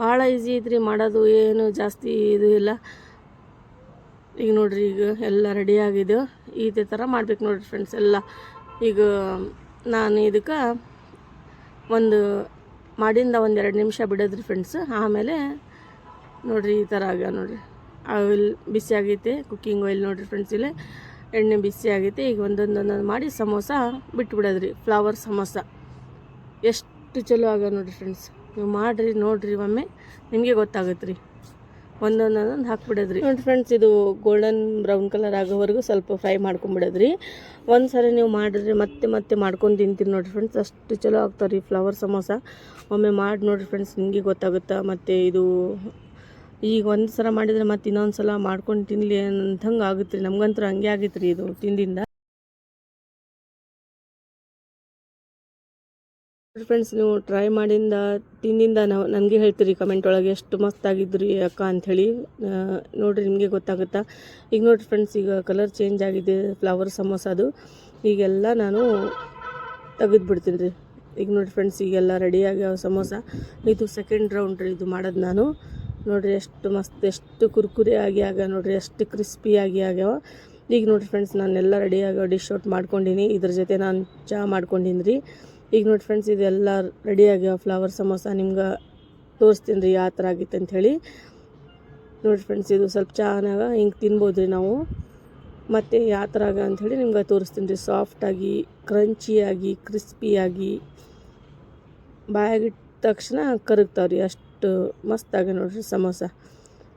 ಭಾಳ ಈಸಿ ಐತ್ರಿ ಮಾಡೋದು, ಏನು ಜಾಸ್ತಿ ಇದು ಇಲ್ಲ. ಈಗ ನೋಡಿರಿ, ಈಗ ಎಲ್ಲ ರೆಡಿ ಆಗಿದೆ. ಇದೇ ಥರ ಮಾಡ್ಬೇಕು ನೋಡಿರಿ ಫ್ರೆಂಡ್ಸ್ ಎಲ್ಲ. ಈಗ ನಾನು ಇದಕ್ಕೆ ಒಂದು ಮಾಡಿಂದ ಒಂದು ಎರಡು ನಿಮಿಷ ಬಿಡೋದ್ರಿ ಫ್ರೆಂಡ್ಸ್ ಆಮೇಲೆ ನೋಡಿರಿ ಈ ಥರ ಆಗ ನೋಡ್ರಿ. ಆಯಿಲ್ ಬಿಸಿ ಆಗೈತೆ ಕುಕ್ಕಿಂಗ್ ಆಯಿಲ್ ನೋಡಿರಿ ಫ್ರೆಂಡ್ಸ್ ಇಲ್ಲೇ. ಎಣ್ಣೆ ಬಿಸಿ ಆಗೈತೆ, ಈಗ ಒಂದೊಂದೊಂದೊಂದು ಒಂದೊಂದು ಮಾಡಿ ಸಮೋಸ ಬಿಟ್ಬಿಡೋದ್ರಿ ಫ್ಲವರ್ ಸಮೋಸ. ಎಷ್ಟು ಚಲೋ ಆಗ ನೋಡ್ರಿ ಫ್ರೆಂಡ್ಸ್ ನೀವು ಮಾಡಿರಿ, ನೋಡಿರಿ ಒಮ್ಮೆ, ನಿಮಗೆ ಗೊತ್ತಾಗುತ್ತೆ ರೀ ಒಂದೊಂದೊಂದೊಂದು ಹಾಕ್ಬಿಡೋದ್ರಿ. ನೋಡಿ ಫ್ರೆಂಡ್ಸ್ ಇದು ಗೋಲ್ಡನ್ ಬ್ರೌನ್ ಕಲರ್ ಆಗೋವರೆಗೂ ಸ್ವಲ್ಪ ಫ್ರೈ ಮಾಡ್ಕೊಂಬಿಡೋದ್ರಿ. ಒಂದು ಸರಿ ನೀವು ಮಾಡಿರಿ, ಮತ್ತೆ ಮತ್ತೆ ಮಾಡ್ಕೊಂಡು ತಿಂತೀರಿ ನೋಡಿರಿ ಫ್ರೆಂಡ್ಸ್ ಅಷ್ಟು ಚಲೋ ಆಗ್ತಾವ್ರಿ ಫ್ಲವರ್ ಸಮೋಸ. ಒಮ್ಮೆ ಮಾಡಿ ನೋಡಿರಿ ಫ್ರೆಂಡ್ಸ್ ನಿಮಗೆ ಗೊತ್ತಾಗುತ್ತೆ? ಮತ್ತು ಇದು ಈಗ ಒಂದು ಸಲ ಮಾಡಿದರೆ ಮತ್ತೆ ಇನ್ನೊಂದು ಸಲ ಮಾಡ್ಕೊಂಡು ತಿನ್ನಲಿ ಅಂತಂಗೆ ಆಗುತ್ತೆ ರೀ ನಮ್ಗಂತೂ ಹಂಗೆ ಆಗಿತ್ತು ರೀ ಇದು ತಿಂದಿಂದ. ಫ್ರೆಂಡ್ಸ್ ನೀವು ಟ್ರೈ ಮಾಡಿಂದ, ತಿಂದಿಂದ ನಾವು, ನನಗೆ ಹೇಳ್ತೀರಿ ಕಮೆಂಟ್ ಒಳಗೆ ಎಷ್ಟು ಮಸ್ತ್ ಆಗಿದ್ರಿ ಅಕ್ಕ ಅಂಥೇಳಿ ನೋಡಿರಿ ನಿಮಗೆ ಗೊತ್ತಾಗುತ್ತಾ? ಈಗ ನೋಡಿರಿ ಫ್ರೆಂಡ್ಸ್ ಈಗ ಕಲರ್ ಚೇಂಜ್ ಆಗಿದೆ ಫ್ಲವರ್ ಸಮೋಸದು ಈಗೆಲ್ಲ ನಾನು ತೆಗೆದು ಬಿಡ್ತೀನಿ ರೀ ಈಗ ನೋಡಿ ಫ್ರೆಂಡ್ಸ್ ಈಗೆಲ್ಲ ರೆಡಿಯಾಗ್ಯಾವ ಸಮೋಸ. ಇದು ಸೆಕೆಂಡ್ ರೌಂಡ್ ರೀ ಇದು ಮಾಡೋದು ನಾನು. ನೋಡಿರಿ ಎಷ್ಟು ಮಸ್ತ್, ಎಷ್ಟು ಕುರ್ಕುರಿ ಆಗಿ ಆಗ್ಯಾವ ನೋಡಿರಿ, ಎಷ್ಟು ಕ್ರಿಸ್ಪಿ ಆಗಿ ಆಗ್ಯಾವ. ಈಗ ನೋಡಿರಿ ಫ್ರೆಂಡ್ಸ್ ನಾನೆಲ್ಲ ರೆಡಿ ಆಗೋ ಡಿಶ್ ಔಟ್ ಮಾಡ್ಕೊಂಡೀನಿ. ಇದ್ರ ಜೊತೆ ನಾನು ಚಹಾ ಮಾಡ್ಕೊಂಡಿನಿ ರೀ ಈಗ ನೋಡಿ ಫ್ರೆಂಡ್ಸ್ ಇದೆಲ್ಲ ರೆಡಿ ಆಗ್ಯಾವ. ಫ್ಲವರ್ ಸಮೋಸ ನಿಮ್ಗೆ ತೋರಿಸ್ತೀನಿ ರೀ ಯಾವ ಥರ ಆಗಿತ್ತು ಅಂಥೇಳಿ ನೋಡಿ ಫ್ರೆಂಡ್ಸ್ ಇದು ಸ್ವಲ್ಪ ಚಹಾನಾಗ ಹಿಂಗೆ ತಿನ್ಬೋದು ರೀ ನಾವು. ಮತ್ತು ಯಾವ ಥರ ಆಗ ಅಂಥೇಳಿ ನಿಮ್ಗೆ ತೋರಿಸ್ತೀನಿ ರೀ ಸಾಫ್ಟಾಗಿ ಕ್ರಂಚಿಯಾಗಿ ಕ್ರಿಸ್ಪಿಯಾಗಿ ಬಾಯಾಗಿಟ್ಟ ತಕ್ಷಣ ಕರಗ್ತಾವ್ರಿ. ಅಷ್ಟು ಮಸ್ತ್ ಮಸ್ತಾಗ ನೋಡ್ರಿ ಸಮೋಸ.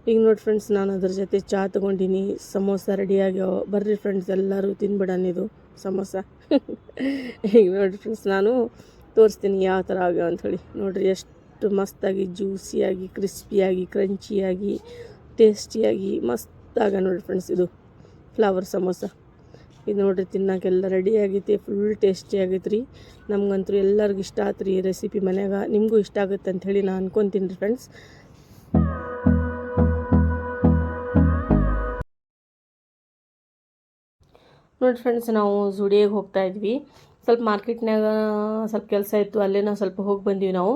ಈಗ ನೋಡಿ ಫ್ರೆಂಡ್ಸ್ ನಾನು ಅದ್ರ ಜೊತೆ ಚಹಾ ತೊಗೊಂಡಿನಿ. ಸಮೋಸ ರೆಡಿ ಆಗ್ಯಾವ. ಬರ್ರಿ ಫ್ರೆಂಡ್ಸ್ ಎಲ್ಲರೂ ತಿನ್ಬಿಡಣ ಇದು ಸಮೋಸ. ಈಗ ನೋಡಿರಿ ಫ್ರೆಂಡ್ಸ್ ನಾನು ತೋರಿಸ್ತೀನಿ ಯಾವ ಥರ ಆಗ್ಯಾವ ಅಂಥೇಳಿ ನೋಡಿರಿ ಎಷ್ಟು ಎಷ್ಟು ಮಸ್ತಾಗಿ ಜ್ಯೂಸಿಯಾಗಿ ಕ್ರಿಸ್ಪಿಯಾಗಿ ಕ್ರಂಚಿಯಾಗಿ ಟೇಸ್ಟಿಯಾಗಿ ಮಸ್ತಾಗ ನೋಡಿರಿ ಫ್ರೆಂಡ್ಸ್ ಇದು ಫ್ಲವರ್ ಸಮೋಸ. ಇದು ನೋಡ್ರಿ ತಿನ್ನೋಕೆಲ್ಲ ರೆಡಿ ಆಗೈತಿ ಫುಲ್ ಟೇಸ್ಟಿ ಆಗೈತೆ ರೀ. ನಮಗಂತೂ ಎಲ್ಲರಿಗೂ ಇಷ್ಟ ಆಯ್ತು ರೀ ರೆಸಿಪಿ ಮನ್ಯಾಗ. ನಿಮಗೂ ಇಷ್ಟ ಆಗುತ್ತೆ ಅಂತ ಹೇಳಿ ನಾನು ಅನ್ಕೊತೀನಿ ರೀ ಫ್ರೆಂಡ್ಸ್ ನೋಡಿ ಫ್ರೆಂಡ್ಸ್ ನಾವು ಜುಡಿಯಾಗಿ ಹೋಗ್ತಾ ಇದ್ವಿ. ಸ್ವಲ್ಪ ಮಾರ್ಕೆಟ್ನಾಗ ಸ್ವಲ್ಪ ಕೆಲಸ ಇತ್ತು, ಅಲ್ಲೇ ನಾವು ಸ್ವಲ್ಪ ಹೋಗಿ ಬಂದೀವಿ ನಾವು.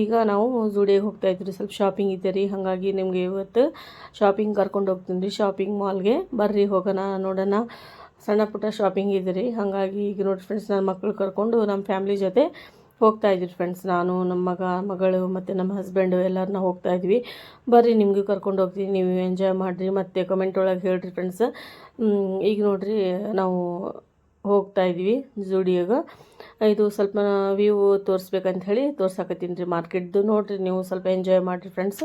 ಈಗ ನಾವು ಜುಡಿಯಾಗಿ ಹೋಗ್ತಾ ಇದ್ವಿ ಸ್ವಲ್ಪ ಶಾಪಿಂಗ್ ಇದ್ದೆ ರೀ. ಹಾಗಾಗಿ ನಿಮಗೆ ಇವತ್ತು ಶಾಪಿಂಗ್ ಕರ್ಕೊಂಡು ಹೋಗ್ತೀನಿ ರೀ ಶಾಪಿಂಗ್ ಮಾಲ್ಗೆ ಬರ್ರಿ, ಹೋಗೋಣ, ನೋಡೋಣ. ಸಣ್ಣ ಪುಟ್ಟ ಶಾಪಿಂಗ್ ಇದೆ ರೀ ಹಾಗಾಗಿ ಈಗ ನೋಡಿ ಫ್ರೆಂಡ್ಸ್ ನನ್ನ ಮಕ್ಕಳು ಕರ್ಕೊಂಡು ನಮ್ಮ ಫ್ಯಾಮ್ಲಿ ಜೊತೆ ಹೋಗ್ತಾ ಇದ್ದೀವಿ ಫ್ರೆಂಡ್ಸ್ ನಾನು ನಮ್ಮ ಮಗ, ಮಗಳು ಮತ್ತು ನಮ್ಮ ಹಸ್ಬೆಂಡು ಎಲ್ಲರನ್ನ ಹೋಗ್ತಾ ಇದ್ವಿ. ಬರ್ರಿ, ನಿಮಗೂ ಕರ್ಕೊಂಡು ಹೋಗ್ತೀವಿ ನೀವು ಎಂಜಾಯ್ ಮಾಡಿರಿ. ಮತ್ತು ಕಮೆಂಟ್ ಒಳಗೆ ಹೇಳ್ರಿ ಫ್ರೆಂಡ್ಸ್ ಈಗ ನೋಡಿರಿ ನಾವು ಹೋಗ್ತಾ ಇದ್ವಿ ಜುಡಿಯಾಗ. ಇದು ಸ್ವಲ್ಪ ವ್ಯೂ ತೋರಿಸ್ಬೇಕಂತ ಹೇಳಿ ತೋರ್ಸಾಕತ್ತೀನಿ ರೀ ಮಾರ್ಕೆಟ್ದು ನೋಡಿರಿ ನೀವು ಸ್ವಲ್ಪ ಎಂಜಾಯ್ ಮಾಡಿರಿ friends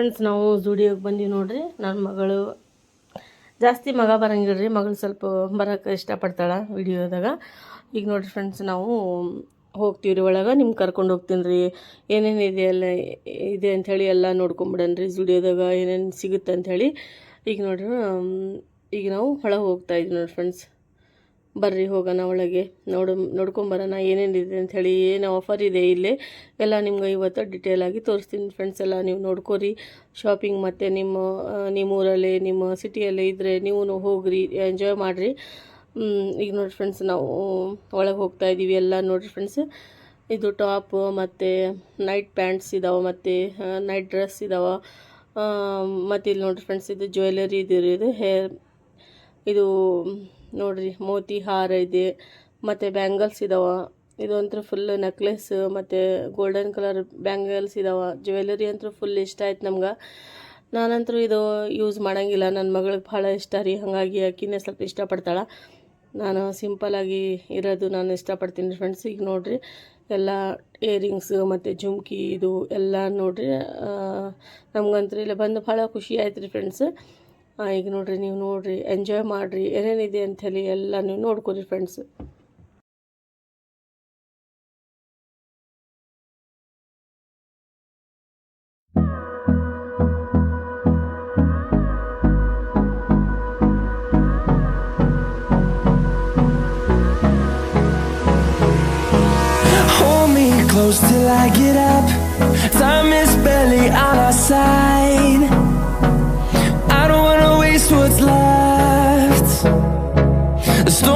Friends ನಾವು ಜುಡಿಯೋಗೆ ಬಂದೀವಿ ನೋಡ್ರಿ. ನನ್ನ ಮಗಳು ಜಾಸ್ತಿ ಮಗ ಬರಂಗಿಲ್ಲ ಮಗಳು ಸ್ವಲ್ಪ ಬರೋಕ್ಕೆ ಇಷ್ಟಪಡ್ತಾಳೆ ವಿಡಿಯೋದಾಗ. ಈಗ ನೋಡಿರಿ ಫ್ರೆಂಡ್ಸ್ ನಾವು ಹೋಗ್ತೀವಿ ರೀ ಒಳಗೆ. ನಿಮ್ಗೆ ಕರ್ಕೊಂಡು ಹೋಗ್ತೀನಿ ರೀ. ಏನೇನು ಇದೆ ಎಲ್ಲ, ಇದೆ ಅಂಥೇಳಿ ಎಲ್ಲ ನೋಡ್ಕೊಂಬಿಡನ್ ರೀ ಜುಡಿಯೋದಾಗ ಏನೇನು ಸಿಗುತ್ತೆ ಅಂಥೇಳಿ ಈಗ ನೋಡ್ರಿ ಈಗ ನಾವು ಒಳಗೆ ಹೋಗ್ತಾ ಇದ್ವಿ ನೋಡಿ ಫ್ರೆಂಡ್ಸ್ ಬರ್ರಿ ಹೋಗೋಣ ಒಳಗೆ. ನೋಡು ನೋಡ್ಕೊಂಬರೋಣ ಏನೇನಿದೆ ಅಂಥೇಳಿ ಏನು ಆಫರ್ ಇದೆ ಇಲ್ಲಿ. ಎಲ್ಲ ನಿಮ್ಗೆ ಇವತ್ತು ಡಿಟೇಲ್ ಆಗಿ ತೋರಿಸ್ತೀನಿ ಫ್ರೆಂಡ್ಸ್ ಎಲ್ಲ, ನೀವು ನೋಡ್ಕೋರಿ. ಶಾಪಿಂಗ್ ಮತ್ತು ನಿಮ್ಮ ನಿಮ್ಮ ಊರಲ್ಲಿ ನಿಮ್ಮ ಸಿಟಿಯಲ್ಲಿ ಇದ್ದರೆ ನೀವು ಹೋಗ್ರಿ ಎಂಜಾಯ್ ಮಾಡಿರಿ. ಈಗ ನೋಡಿ ಫ್ರೆಂಡ್ಸ್ ನಾವು ಒಳಗೆ ಹೋಗ್ತಾ ಇದ್ದೀವಿ ಎಲ್ಲ ನೋಡಿರಿ ಫ್ರೆಂಡ್ಸ್ ಇದು ಟಾಪ್ ಮತ್ತು ನೈಟ್ ಪ್ಯಾಂಟ್ಸ್ ಇದಾವೆ, ಮತ್ತು ನೈಟ್ ಡ್ರೆಸ್ ಇದಾವೆ. ಮತ್ತು ಇಲ್ಲಿ ನೋಡಿರಿ ಫ್ರೆಂಡ್ಸ್ ಇದು ಜ್ಯುವೆಲರಿ ಇದು ಹೇರ್ ಇದು ನೋಡ್ರಿ, ಮೋತಿ, ಹಾರ ಇದೆ, ಮತ್ತು ಬ್ಯಾಂಗಲ್ಸ್ ಇದಾವೆ. ಇದಂತೂ ಫುಲ್ ನೆಕ್ಲೆಸ್ ಮತ್ತು ಗೋಲ್ಡನ್ ಕಲರ್ ಬ್ಯಾಂಗಲ್ಸ್ ಇದಾವೆ. ಜ್ಯುವೆಲರಿ ಅಂತೂ ಫುಲ್ ಇಷ್ಟ ಆಯ್ತು ನಮ್ಗೆ. ನಾನಂತರೂ ಇದು ಯೂಸ್ ಮಾಡೋಂಗಿಲ್ಲ. ನನ್ನ ಮಗಳಿಗೆ ಭಾಳ ಇಷ್ಟ ರೀ, ಹಾಗಾಗಿ ಆಕಿನೇ ಸ್ವಲ್ಪ ಇಷ್ಟಪಡ್ತಾಳೆ. ನಾನು ಸಿಂಪಲಾಗಿ ಇರೋದು ನಾನು ಇಷ್ಟಪಡ್ತೀನಿ ಫ್ರೆಂಡ್ಸ್ ಈಗ ನೋಡಿರಿ, ಎಲ್ಲ ಇಯರಿಂಗ್ಸ್ ಮತ್ತು ಜುಮ್ಕಿ ಇದು ಎಲ್ಲ ನೋಡಿರಿ ನಮ್ಗಂತೂ ಇಲ್ಲಿ ಬಂದು ಭಾಳ ಖುಷಿ ಆಯ್ತು ರೀ ಫ್ರೆಂಡ್ಸ್ ಈಗ ನೋಡಿರಿ ನೀವು ನೋಡಿರಿ ಎಂಜಾಯ್ ಮಾಡಿರಿ ಏನೇನಿದೆ ಅಂಥೇಳಿ ಎಲ್ಲ ನೀವು ನೋಡ್ಕೊರಿ friends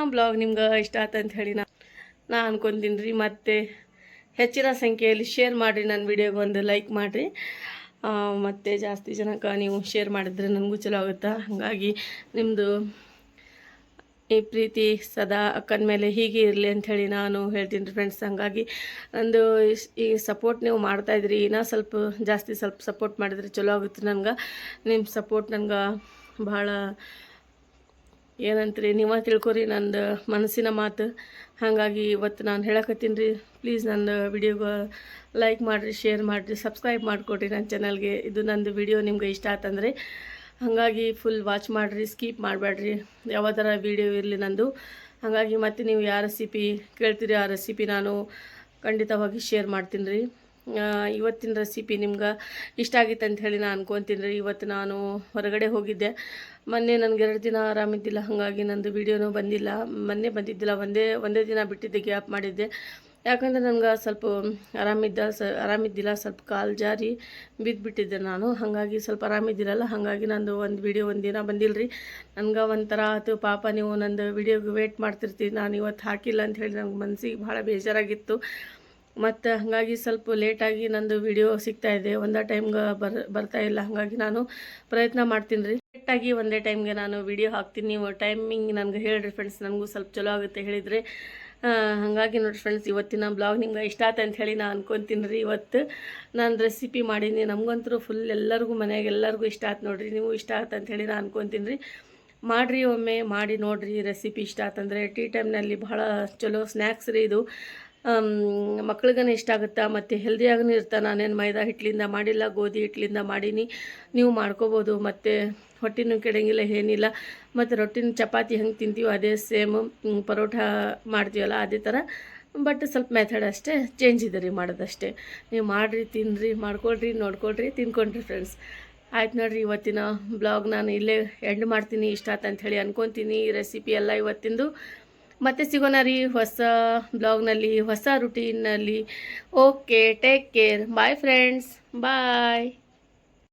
ಇವತ್ತಿನ ಬ್ಲಾಗ್ ನಿಮ್ಗೆ ಇಷ್ಟ ಆತಂತ ಹೇಳಿ ನಾ ನಾ ಅನ್ಕೊಂತೀನಿ ರೀ. ಮತ್ತು ಹೆಚ್ಚಿನ ಸಂಖ್ಯೆಯಲ್ಲಿ ಶೇರ್ ಮಾಡಿರಿ ನನ್ನ ವಿಡಿಯೋಗೆ ಒಂದು ಲೈಕ್ ಮಾಡಿರಿ. ಮತ್ತು ಜಾಸ್ತಿ ಜನಕ್ಕೆ ನೀವು ಶೇರ್ ಮಾಡಿದ್ರೆ ನನಗೂ ಚಲೋ ಆಗುತ್ತೆ? ಹಾಗಾಗಿ ನಿಮ್ಮದು ಈ ಪ್ರೀತಿ ಸದಾ ಅಕ್ಕನ ಮೇಲೆ ಹೀಗೆ ಇರಲಿ ಅಂಥೇಳಿ ನಾನು ಹೇಳ್ತೀನಿ ರೀ ಫ್ರೆಂಡ್ಸ್ ಹಾಗಾಗಿ ನಂದು ಈ ಸಪೋರ್ಟ್ ನೀವು ಮಾಡ್ತಾಯಿದ್ರಿ ಇನ್ನೂ ಸ್ವಲ್ಪ ಜಾಸ್ತಿ ಸ್ವಲ್ಪ ಸಪೋರ್ಟ್ ಮಾಡಿದ್ರೆ ಚಲೋ ಆಗುತ್ತೆ ನನಗೆ. ನಿಮ್ಮ ಸಪೋರ್ಟ್ ನನಗೆ ಭಾಳ ಏನಂತ್ರಿ, ನೀವ ತಿಳ್ಕೊರಿ ನಂದು ಮನಸ್ಸಿನ ಮಾತು. ಹಾಗಾಗಿ ಇವತ್ತು ನಾನು ಹೇಳಕತ್ತೀನಿ ರೀ. ಪ್ಲೀಸ್ ನನ್ನ ವಿಡಿಯೋಗೆ ಲೈಕ್ ಮಾಡಿರಿ ಶೇರ್ ಮಾಡಿರಿ ಸಬ್ಸ್ಕ್ರೈಬ್ ಮಾಡಿಕೊಡ್ರಿ ನನ್ನ ಚಾನಲ್ಗೆ ಇದು ನಂದು ವಿಡಿಯೋ, ನಿಮ್ಗೆ ಇಷ್ಟ ಆತಂದರೆ. ಹಾಗಾಗಿ ಫುಲ್ ವಾಚ್ ಮಾಡಿರಿ ಸ್ಕಿಪ್ ಮಾಡಬೇಡ್ರಿ ಯಾವ ವಿಡಿಯೋ ಇರಲಿ ನಂದು. ಹಾಗಾಗಿ ಮತ್ತೆ ನೀವು ಯಾವ ರೆಸಿಪಿ ಕೇಳ್ತೀರಿ, ಆ ರೆಸಿಪಿ ನಾನು ಖಂಡಿತವಾಗಿ ಶೇರ್ ಮಾಡ್ತೀನಿ ರೀ. ಇವತ್ತಿನ ರೆಸಿಪಿ ನಿಮ್ಗೆ ಇಷ್ಟ ಆಗಿತ್ತು ಅಂತ ಹೇಳಿ ನಾನು ಅನ್ಕೊತೀನಿ ರೀ. ಇವತ್ತು ನಾನು ಹೊರಗಡೆ ಹೋಗಿದ್ದೆ. ಮೊನ್ನೆ ನನಗೆ ಎರಡು ದಿನ ಆರಾಮಿದ್ದಿಲ್ಲ ಹಾಗಾಗಿ ನಂದು ವೀಡಿಯೋನೂ ಬಂದಿಲ್ಲ. ಮೊನ್ನೆ ಬಂದಿದ್ದಿಲ್ಲ, ಒಂದೇ ಒಂದೇ ದಿನ ಬಿಟ್ಟಿದ್ದೆ, ಗ್ಯಾಪ್ ಮಾಡಿದ್ದೆ. ಯಾಕಂದರೆ ನನಗೆ ಸ್ವಲ್ಪ ಆರಾಮಿದ್ದ ಸ ಆರಾಮಿದ್ದಿಲ್ಲ ಸ್ವಲ್ಪ ಕಾಲು ಜಾರಿ ಬಿದ್ದುಬಿಟ್ಟಿದ್ದೆ ನಾನು. ಹಾಗಾಗಿ ಸ್ವಲ್ಪ ಆರಾಮಿದ್ದಿರಲ್ಲ ಹಾಗಾಗಿ ನಂದು ಒಂದು ವಿಡಿಯೋ ಒಂದು ದಿನ ಬಂದಿಲ್ಲ ರೀ ನನಗೆ ಒಂಥರ ಆಯ್ತು ಪಾಪ ನೀವು ನಂದು ವಿಡಿಯೋಗೆ ವೇಟ್ ಮಾಡ್ತಿರ್ತೀವಿ ನಾನು ಇವತ್ತು ಹಾಕಿಲ್ಲ ಅಂತ ಹೇಳಿ ನನಗೆ ಮನಸ್ಸಿಗೆ ಭಾಳ ಬೇಜಾರಾಗಿತ್ತು. ಮತ್ತು ಹಾಗಾಗಿ ಸ್ವಲ್ಪ ಲೇಟಾಗಿ ನಂದು ವಿಡಿಯೋ ಸಿಗ್ತಾ ಇದೆ. ಒಂದೇ ಟೈಮ್ಗೆ ಬರ್, ಬರ್ತಾ ಇಲ್ಲ. ಹಾಗಾಗಿ ನಾನು ಪ್ರಯತ್ನ ಮಾಡ್ತೀನಿ ರೀ. ಕರೆಕ್ಟಾಗಿ ಒಂದೇ ಟೈಮ್ಗೆ ನಾನು ವಿಡಿಯೋ ಹಾಕ್ತೀನಿ. ನೀವು ಟೈಮಿಂಗ್ ನನಗೆ ಹೇಳಿರಿ ಫ್ರೆಂಡ್ಸ್ ನನಗೂ ಸ್ವಲ್ಪ ಚಲೋ ಆಗುತ್ತೆ ಹೇಳಿದರೆ. ಹಾಗಾಗಿ ನೋಡಿ ಫ್ರೆಂಡ್ಸ್ ಇವತ್ತಿನ ಬ್ಲಾಗ್ ನಿಮ್ಗೆ ಇಷ್ಟ ಆಯ್ತು ಅಂತ ಹೇಳಿ ನಾನು ಅನ್ಕೊತೀನಿ ರೀ. ಇವತ್ತು ನಾನು ರೆಸಿಪಿ ಮಾಡೀನಿ. ನಮಗಂತೂ ಫುಲ್ ಎಲ್ಲರಿಗೂ, ಮನೆಯಾಗ ಎಲ್ಲರಿಗೂ ಇಷ್ಟ ಆಯ್ತು ನೋಡಿರಿ. ನೀವು ಇಷ್ಟ ಆಯ್ತು ಅಂತ ಹೇಳಿ ನಾನು ಅನ್ಕೊತೀನಿ ರೀ. ಮಾಡಿರಿ ಒಮ್ಮೆ, ಮಾಡಿ ನೋಡಿರಿ ರೆಸಿಪಿ ಇಷ್ಟ ಆತಂದರೆ ಟೀ ಟೈಮ್ನಲ್ಲಿ ಬಹಳ ಚಲೋ ಸ್ನ್ಯಾಕ್ಸ್ ರೀ ಇದು. ಮಕ್ಳಿಗನೇ ಇಷ್ಟ ಆಗುತ್ತಾ? ಮತ್ತು ಹೆಲ್ದಿಯಾಗೂ ಇರ್ತಾ ನಾನೇನು ಮೈದಾ ಹಿಟ್ಲಿಂದ ಮಾಡಿಲ್ಲ, ಗೋಧಿ ಹಿಟ್ಲಿಂದ ಮಾಡೀನಿ. ನೀವು ಮಾಡ್ಕೋಬೋದು, ಮತ್ತು ಹೊಟ್ಟೆನೂ ಕೆಡಂಗಿಲ್ಲ, ಏನಿಲ್ಲ. ಮತ್ತು ರೊಟ್ಟಿನ ಚಪಾತಿ ಹೆಂಗೆ ತಿಂತೀವೋ ಅದೇ ಸೇಮ್ ಪರೋಟ ಮಾಡ್ತೀವಲ್ಲ, ಅದೇ ಥರ ಬಟ್ ಸ್ವಲ್ಪ ಮೆಥಡ್ ಅಷ್ಟೇ ಚೇಂಜ್ ಇದೆ ರೀ ಮಾಡೋದಷ್ಟೇ. ನೀವು ಮಾಡಿರಿ ತಿನ್ನಿರಿ ಮಾಡ್ಕೊಳ್ರಿ, ನೋಡ್ಕೊಳ್ರಿ, ತಿನ್ಕೊಂಡ್ರಿ ಫ್ರೆಂಡ್ಸ್ ಆಯ್ತು ನೋಡ್ರಿ, ಇವತ್ತಿನ ಬ್ಲಾಗ್ ನಾನು ಇಲ್ಲೇ ಎಂಡ್ ಮಾಡ್ತೀನಿ. ಇಷ್ಟ ಆಯ್ತು ಅಂತ ಹೇಳಿ ಅನ್ಕೊತೀನಿ. ಈ ರೆಸಿಪಿ ಎಲ್ಲ ಇವತ್ತಿಂದು. ಮತ್ತೆ ಸಿಗೋಣ ರೀ ಹೊಸ ಬ್ಲಾಗ್ನಲ್ಲಿ ಹೊಸ ರುಟೀನ್ನಲ್ಲಿ okay take care bye friends bye